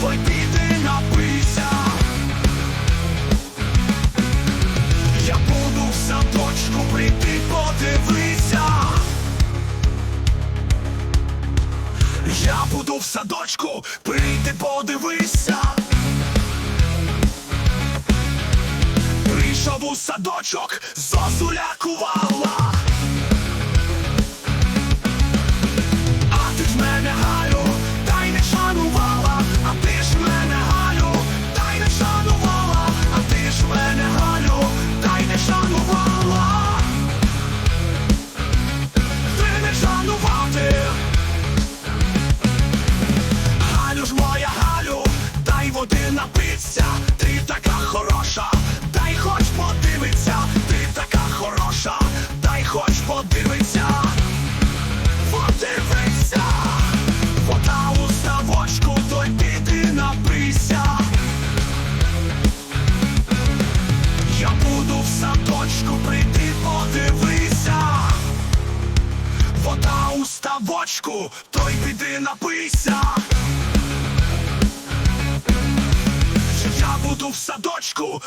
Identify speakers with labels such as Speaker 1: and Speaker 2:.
Speaker 1: Водіти напися, я буду в садочку прийти, подивися, я буду в садочку, прийти, подивися, прийшов у садочок, зозулякував. Ставочку, той піди напийся. Я буду в садочку,